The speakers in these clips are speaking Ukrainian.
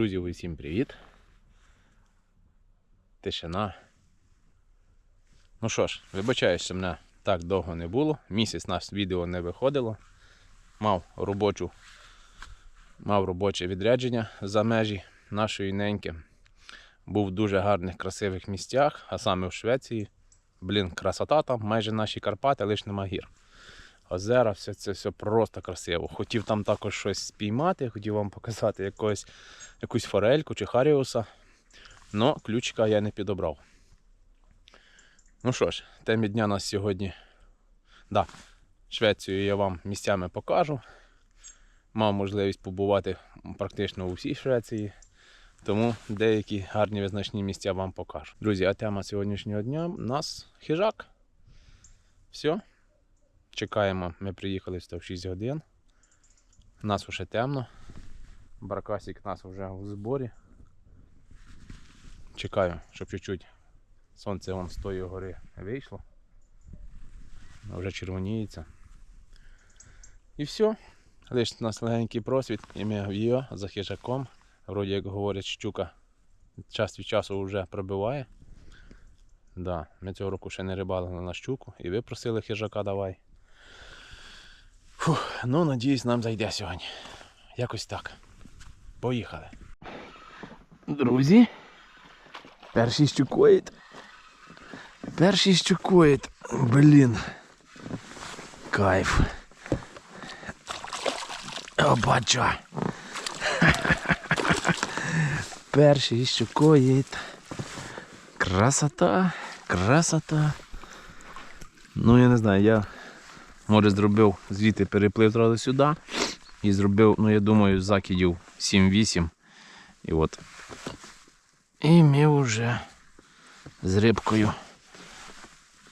Друзі, усім привіт. Тишина. Ну що ж, вибачаю, що мене так довго не було. Місяць нас відео не виходило. Мав робочу, мав робоче відрядження за межі нашої неньки. Був в дуже гарних, красивих місцях, а саме в Швеції. Блін, красота там, майже наші Карпати, лише нема гір. Озера, все це все просто красиво. Хотів там також щось спіймати, хотів вам показати якогось, якусь форельку чи харіуса. Но ключика я не підобрав. Ну що ж, темі дня нас сьогодні. Да, Швецію я вам місцями покажу. Мав можливість побувати практично у всій Швеції. Тому деякі гарні визначні місця вам покажу. Друзі, а тема сьогоднішнього дня у нас хижак. Все. Чекаємо, ми приїхали в 6 годин. У нас вже темно. Баркасик нас вже у зборі. Чекаю, щоб чуть-чуть сонце вон з тої гори вийшло. Вже червоніється. І все. Лише у нас легенький просвіт, і ми в його за хижаком. Вроді, як говорять, щука час від часу вже пробиває. Да, ми цього року ще не рибалили на щуку, і ви просили хижака давай. Фух, ну, надіюсь, нам зайде сьогодні. Якось так. Поїхали. Друзі. Перший щукоїд. Перший щукоїд. Блін. Кайф. Обача. Перший щукоїд. Красота. Красота. Ну, я не знаю, я може зробив звідти переплив одразу сюди. І зробив, ну я думаю, закидів 7-8. І от. І ми вже з рибкою.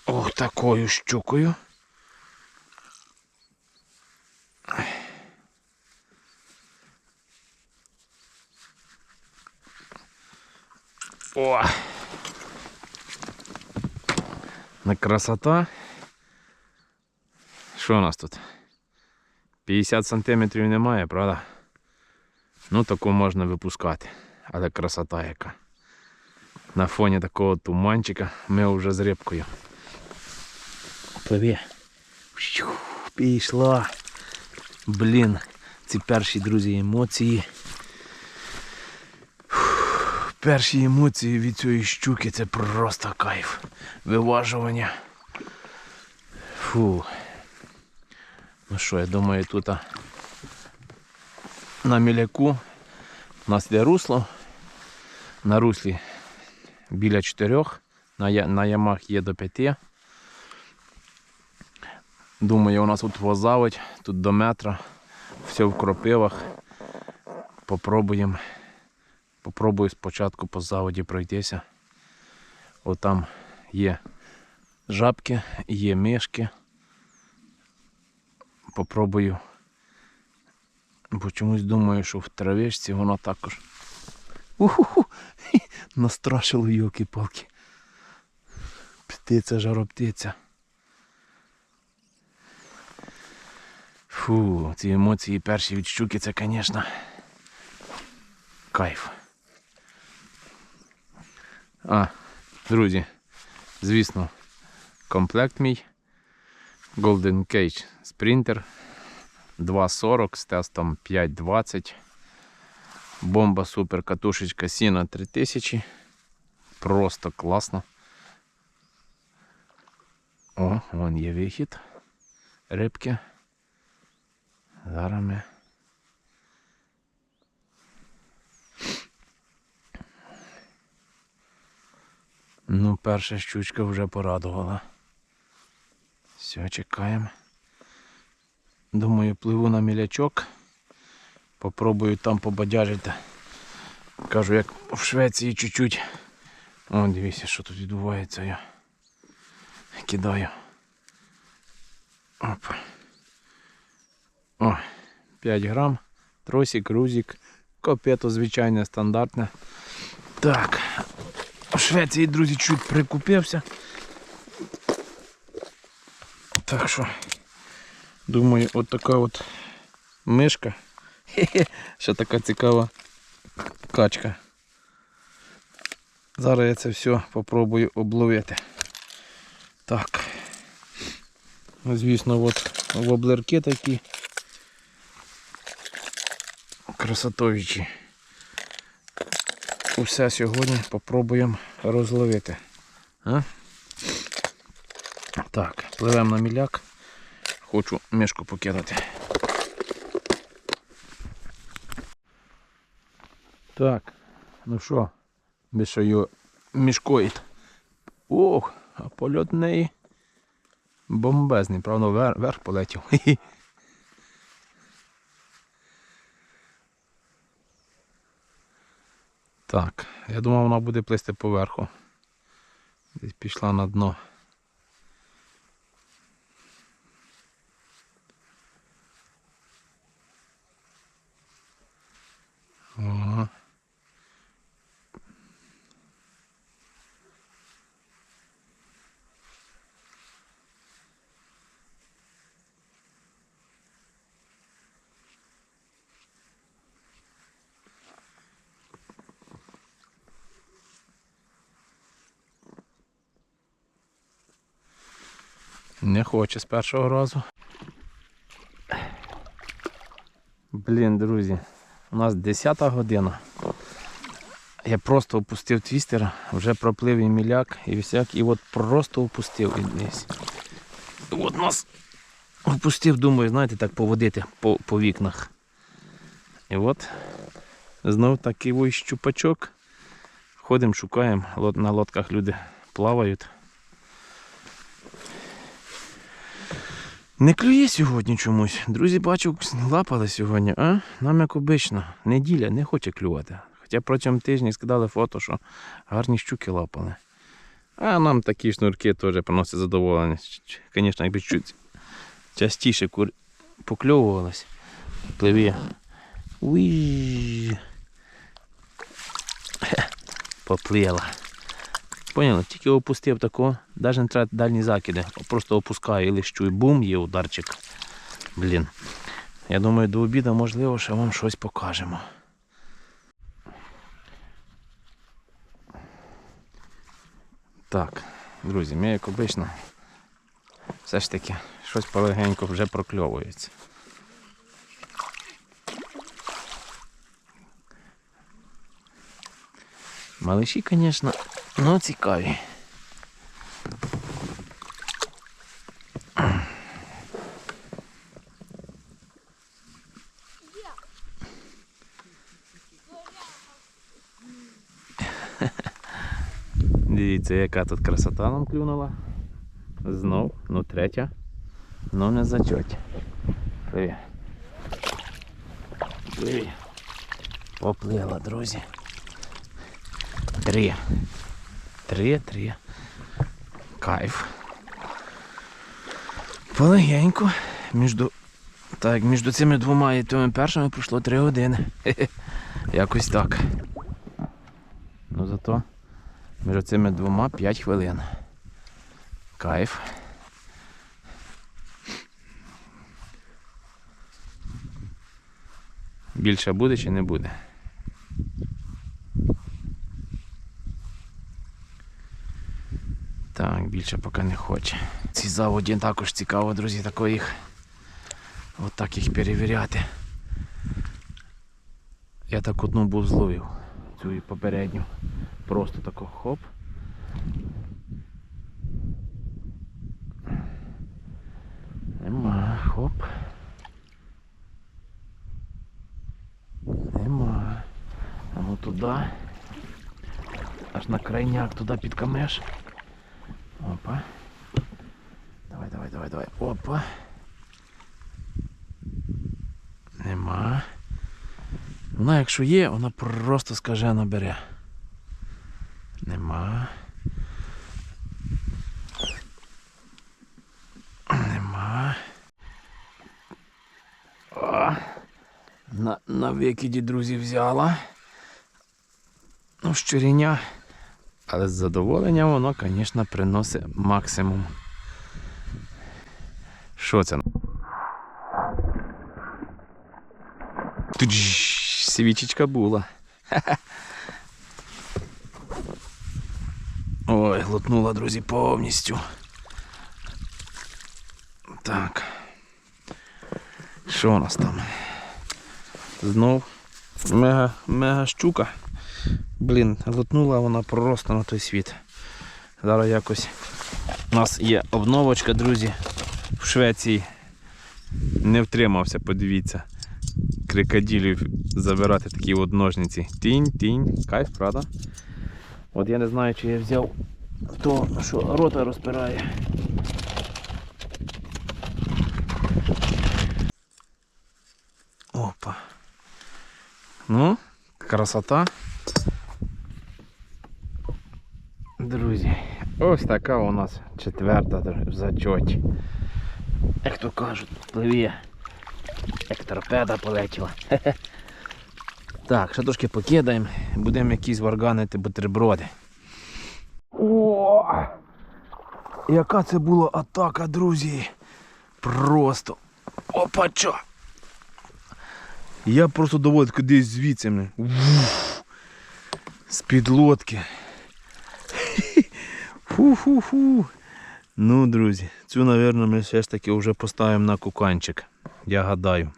Ох, такою щукою. О! На красота. Що у нас тут? 50 сантиметрів немає, правда? Ну, таку можна випускати. Але красота яка. На фоні такого туманчика ми вже з рибкою. Пливе. Пішла. Блін, ці перші, друзі, емоції. Перші емоції від цієї щуки це просто кайф. Виважування. Фу. Ну що, я думаю, тут на міляку у нас йде русло. На руслі біля 4, на, на ямах є до 5. Думаю, у нас тут возаводь, тут до метра, все в кропивах. Попробуємо. Попробую спочатку по заводі пройтися. Отам є жабки, є мишки. Попробую. Бо чомусь думаю, що в травичці воно також. Уху, настрашило йолки-палки. Птиця, жароптиця. Фу, ці емоції перші від щуки, це, звісно, кайф. А, друзі, звісно, комплект мій. Golden Cage Sprinter 2.40 з тестом 5.20. Бомба супер катушечка Сіна 3000. Просто класно. О, вон є вихід. Рибки. Зараз ми. Ну, перша щучка вже порадувала. Все, чекаємо. Думаю, пливу на мілячок. Попробую там побадяжити. Кажу, як в Швеції чуть-чуть. О, дивіться, що тут відбувається. Я кидаю. Опа. О, 5 грам. Тросик, грузик. Копето звичайне, стандартне. Так. В Швеції, друзі, чуть прикупився. Так що, думаю, от така от мишка. Ще така цікава розкачка. Зараз я це все попробую обловити. Так. Ну, Звісно, от воблерки такі. Красотовичі. Усе сьогодні попробуємо розловити. А? Так, пливемо на міляк. Хочу мішку покидати. Так, ну що, його мішкоїть. Ох, а польот неї бомбезний, правда, вверх полетів. Так, я думав, вона буде плисти поверху. Десь пішла на дно. Не хоче з першого разу. Блін, друзі, у нас 10 година. Я просто опустив твістер, вже проплив і міляк, і всяк, і от просто опустив і десь. От нас опустив, думаю, знаєте, так поводити по, по вікнах. І от знов такий ось щупачок. Ходимо, шукаємо, на лодках люди плавають. Не клює сьогодні чомусь. Друзі, бачу, лапали сьогодні, а? Нам як обично. Неділя не хоче клювати. Хоча протягом тижня скидали фото, що гарні щуки лапали. А нам такі шнурки теж приносять задоволення. Звісно, якби чуть частіше кур... покльовувалось. Пливі. Уї. Поплила. Поняли? Тільки опустив тако, навіть не треба дальні закиди. Просто опускаю і лищу і бум, є ударчик. Блін. Я думаю, до обіду можливо, що вам щось покажемо. Так, друзі, ми як обично, все ж таки щось полегенько вже прокльовується. Малиші, звісно, ну цікаві. Дивіться, яка тут красота нам клюнула. Знов, ну третя. Ну не зачоть. Привіт. Привіт. Поплила, друзі. Три. Три, три. Кайф. Полегенько. Між, так, між цими двома і тими першими пройшло три години. Хе-хе. Якось так. Ну зато між цими двома 5 хвилин. Кайф. Більше буде чи не буде? Так, більше поки не хоче. Ці заводі також цікаво, друзі, тако їх. От так їх перевіряти. Я так одну був зловив. Цю і попередню. Просто тако хоп. Нема, хоп. Нема. А ну туди. Аж на крайняк туди під камеш. Опа. Давай, давай, давай, давай. Опа. Нема. Вона, якщо є, вона просто скажено бере. Нема. Нема. О, на, на викиді, друзі, взяла. Ну, щиріння. Але з задоволенням воно, звісно, приносить максимум. Що це? Тут свічечка була. Ой, глотнула, друзі, повністю. Так. Що у нас там? Знов мега, мега щука. Блін, глотнула вона просто на той світ. Зараз якось у нас є обновочка, друзі, в Швеції. Не втримався, подивіться. Крикаділів забирати такі от ножниці. Тінь, тінь. Кайф, правда? От я не знаю, чи я взяв то, що рота розпирає. Опа. Ну, красота. Друзі, ось така у нас четверта в зачоті. Як то кажуть, пливе. Як торпеда полетіла. Так, ще трошки покидаємо, будемо якісь варганити бутерброди. О! Яка це була атака, друзі! Просто опача! Я просто доводив кудись звідси. мене. З-під лодки. Фу-фу-фу. Ну, друзі, цю, мабуть, ми все ж таки вже поставимо на куканчик. Я гадаю.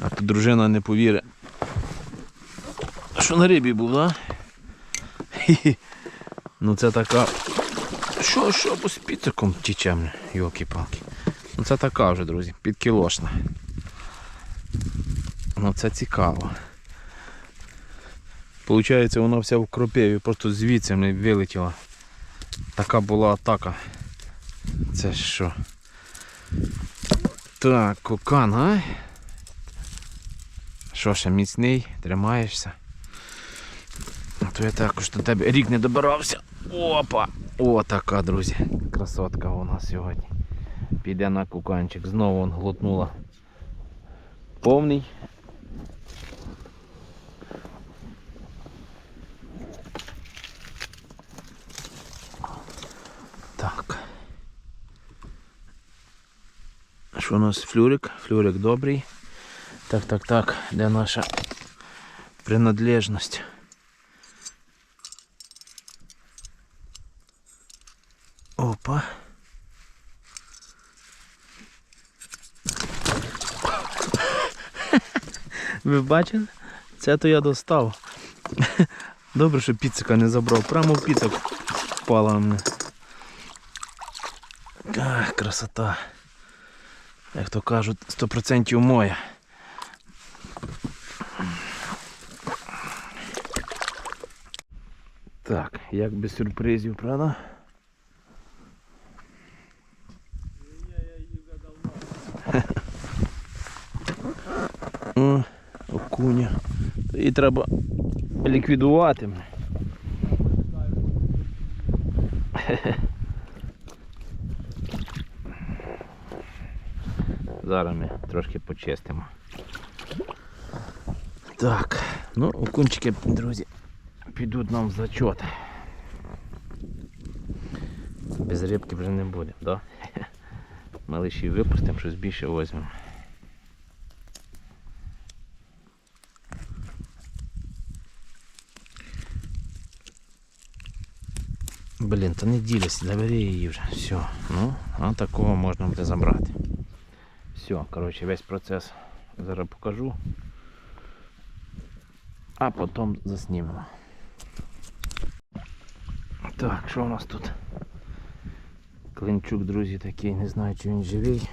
А то дружина не повірить. Що на рибі був, да? Ну це така. Що, що по спіциком тічем, йолки-палки. Ну це така вже, друзі, підкілошна. Ну це цікаво. Получається, вона вся в кропиві, просто звідси не вилетіла. Така була атака. Це що? Так, кокан, а? Що ще міцний, тримаєшся? А то я також до тебе рік не добирався. Опа! О, така, друзі. Красотка у нас сьогодні. Піде на куканчик. Знову он глотнула. Повний. У нас флюрик? Флюрик добрий. Так, так, так. Де наша принадлежність? Опа. Ви бачили? Це то я достав. Добре, що піцика не забрав. Прямо в піцик впала мене. Ах, красота. Як то кажуть, 100% моя. Так, як без сюрпризів, правда? О, окуня. Її треба ліквідувати. Зараз ми трошки почистимо. Так, ну окунчики, друзі, підуть нам в зачот. Без рибки вже не буде, да? Її випустимо, щось більше візьмемо. Блін, та не ділися, забери її вже. Все. Ну, а такого можна буде забрати. Все, коротше, весь процес зараз покажу. А потім заснімемо. Так, що у нас тут? Клинчук, друзі, такий, не знаю, чи він живий.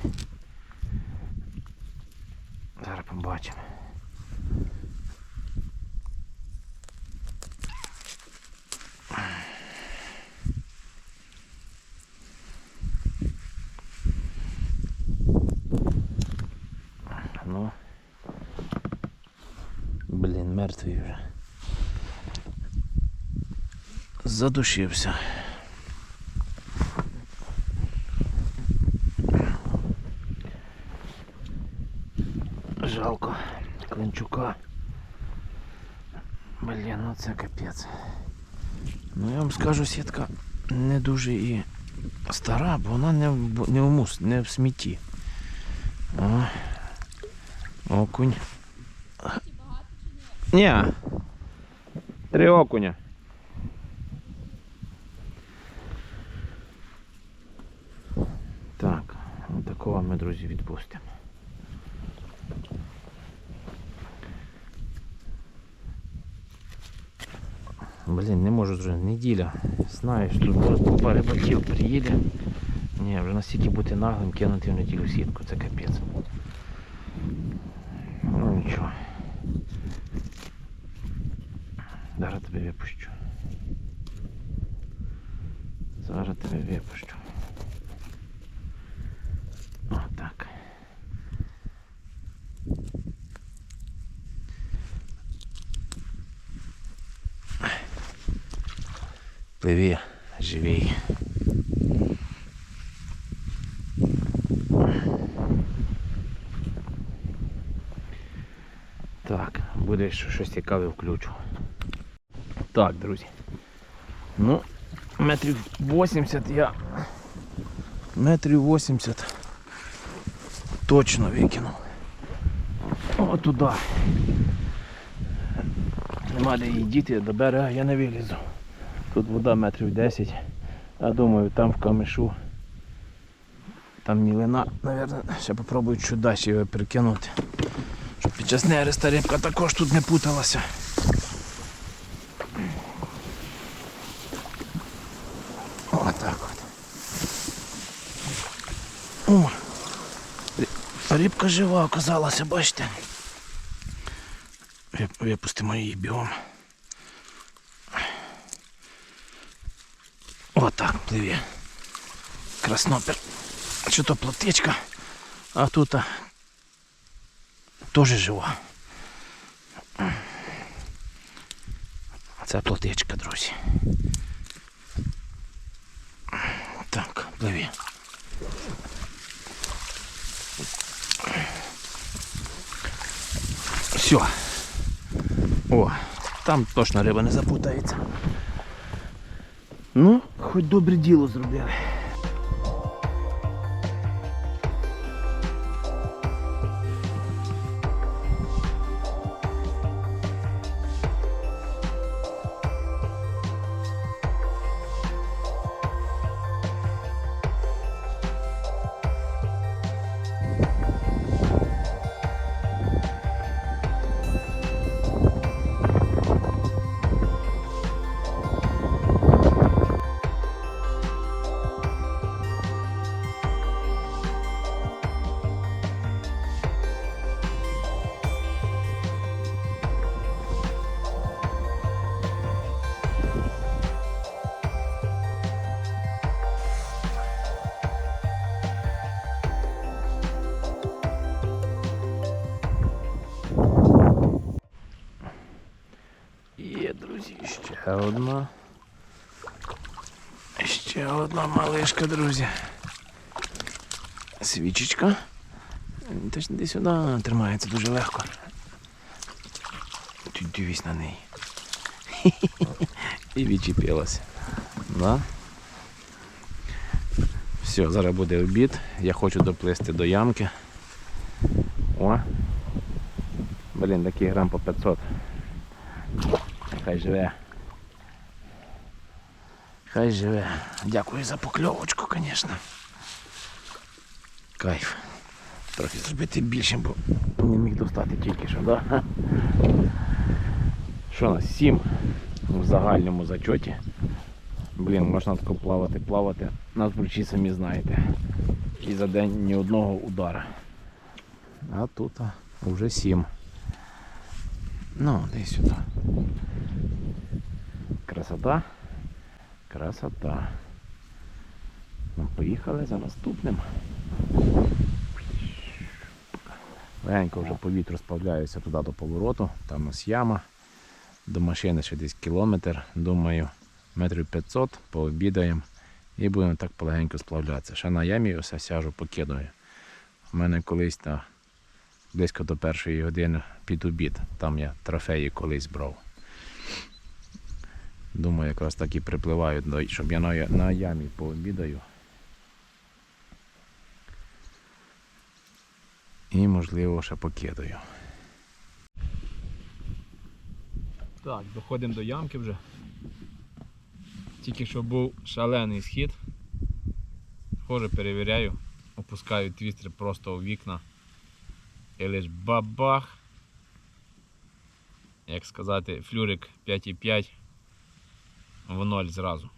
Зараз побачимо. Ну. Блін, мертвий вже. Задушився. Жалко Клинчука. Блін, ну це капець. Ну я вам скажу, сітка не дуже і стара, бо вона не в, не в мус, не в смітті. О, окунь. Ні. Три окуня. Так, от такого ми, друзі, відпустимо. Блін, не можу вже неділя. Знаєш, тут купа рибаків приїде. Ні, вже настільки бути наглим, кинути в неділю сітку, це капець. Ну нічого. Зараз тебе випущу. Зараз тебе випущу. О, так. Пливи, живий. Так, буде щось цікаве включу. Так, друзі. Ну, метрів 80 я. Метрів 80 точно викинув. О, туди. Нема де її діти, до берега я не вилізу. Тут вода метрів 10. Я думаю, там в камишу. Там мілина, Наверно, ще попробую чуть далі його перекинути. Щоб під час нереста рибка також тут не путалася. Отак от. О! Рибка жива оказалася, бачите. Випустимо її бігом. Отак пливе. Краснопер. Що то плотичка, а тут а, теж жива. Це плотичка, друзі. Так, пливи. Все. О, там точно риба не запутається. Ну, хоч добре діло зробили. Одна. Ще одна малишка, друзі. Свічечка. Точно десь сюди тримається дуже легко. Тут дивись на неї. І відчепилася. Да? Все, зараз буде обід. Я хочу доплисти до ямки. О! Блін, такий грам по 500. Хай живе. Хай живе. Дякую за покльовочку, звісно. Кайф. Трохи зробити більшим, бо не міг достати тільки що, да? Що нас? Сім в загальному зачоті. Блін, можна тако плавати, плавати. Нас бручі самі знаєте. І за день ні одного удара. А тут а, вже сім. Ну, десь сюди. Красота. Красота. Ну, поїхали за наступним. Легенько вже по вітру справляюся туди до повороту. Там у нас яма. До машини ще десь кілометр. Думаю, метрів 500 пообідаємо і будемо так полегенько сплавлятися. Ще на ямі ось сяжу, покидаю. У мене колись та близько до першої години під обід. Там я трофеї колись брав. Думаю, якраз так і припливаю, щоб я на, на ямі пообідаю. І можливо ще покидаю. Так, доходимо до ямки вже. Тільки що був шалений схід. Хоже, перевіряю, опускаю твістер просто у вікна. І лиш бабах. Як сказати, флюрик 5,5 в ноль зразу.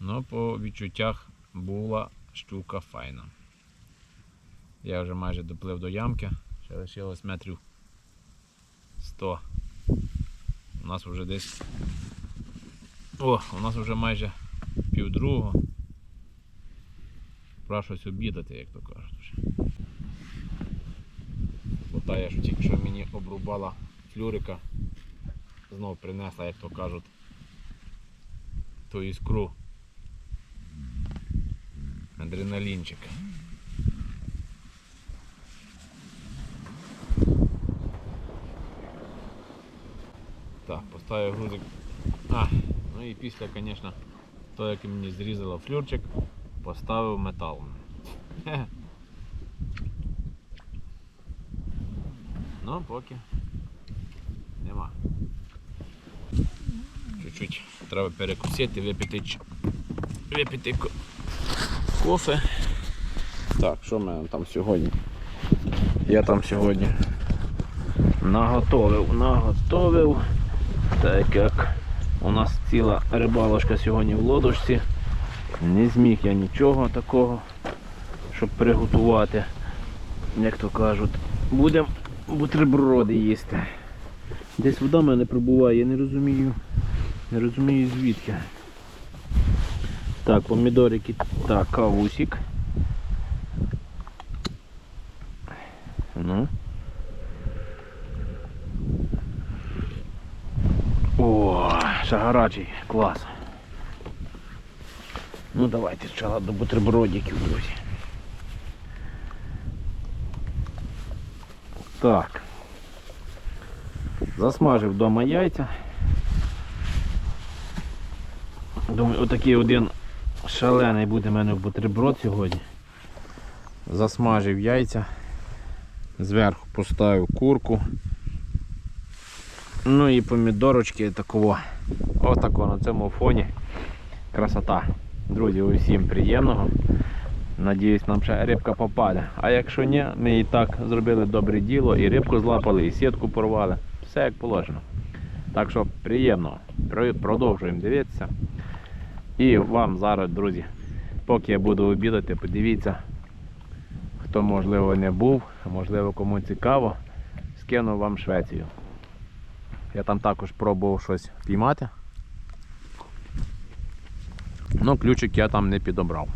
Ну, по відчуттях була штука файна. Я вже майже доплив до ямки, ще лишилось метрів 100. У нас вже десь. О, у нас вже майже півдругого. Пора щось обідати, як то кажуть. Бо та я ж тільки що мені обрубала флюрика, знов принесла, як то кажуть, ту іскру. Адреналінчик. Так, поставив грузик. А, ну і після, звісно, того, як мені зрізало флюрчик, поставив метал. Ну, поки нема. Чуть-чуть треба перекусити, випити, випити кофе. Так, що в мене там сьогодні? Я там сьогодні наготовив, наготовив. Так як у нас ціла рибалочка сьогодні в лодочці. Не зміг я нічого такого, щоб приготувати. Як то кажуть, будемо бутерброди їсти. Десь вода в мене прибуває, я не розумію. Не розумію звідки. Так, помідорики, так, кавусик. Ну. О, ще гарячий, клас. Ну давайте спочатку до бутербродиків, друзі. Так. Засмажив вдома яйця. Думаю, отакий один шалений буде в мене бутерброд сьогодні. Засмажив яйця. Зверху поставив курку. Ну і помідорочки такого. Отако на цьому фоні. Красота. Друзі, усім приємного. Надіюсь, нам ще рибка попаде. А якщо ні, ми і так зробили добре діло, і рибку злапали, і сітку порвали. Все як положено. Так що приємно. Продовжуємо дивитися. І вам зараз, друзі, поки я буду обідати, подивіться, хто можливо не був, а можливо кому цікаво, скину вам Швецію. Я там також пробував щось піймати. Ну, ключик я там не підобрав.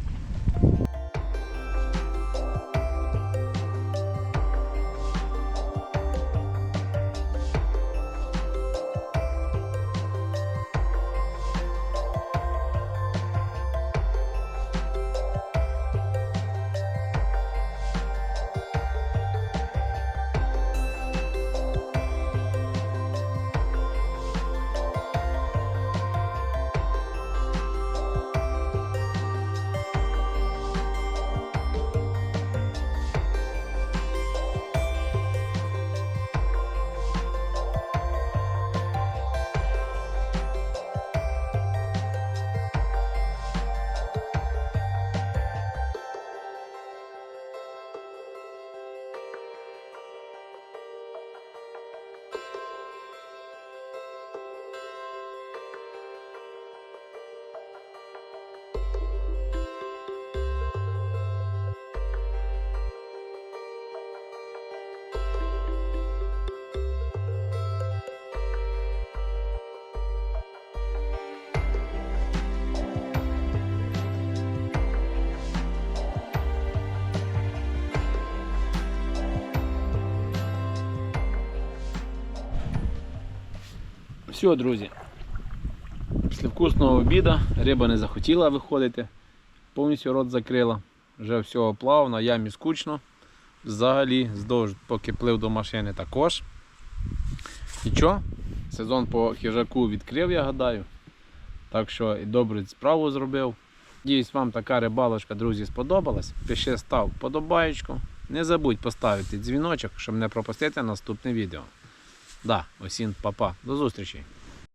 Все, друзі. Після вкусного обіду риба не захотіла виходити, повністю рот закрила. Вже всього плав, на ямі скучно. Взагалі, здовж, поки плив до машини також. Нічого, сезон по хижаку відкрив, я гадаю. Так що і добру справу зробив. Надіюсь, вам така рибалочка, друзі, сподобалась. Пиши став подобаєчку. Не забудь поставити дзвіночок, щоб не пропустити наступне відео. Да, Осін, папа. До зустрічі.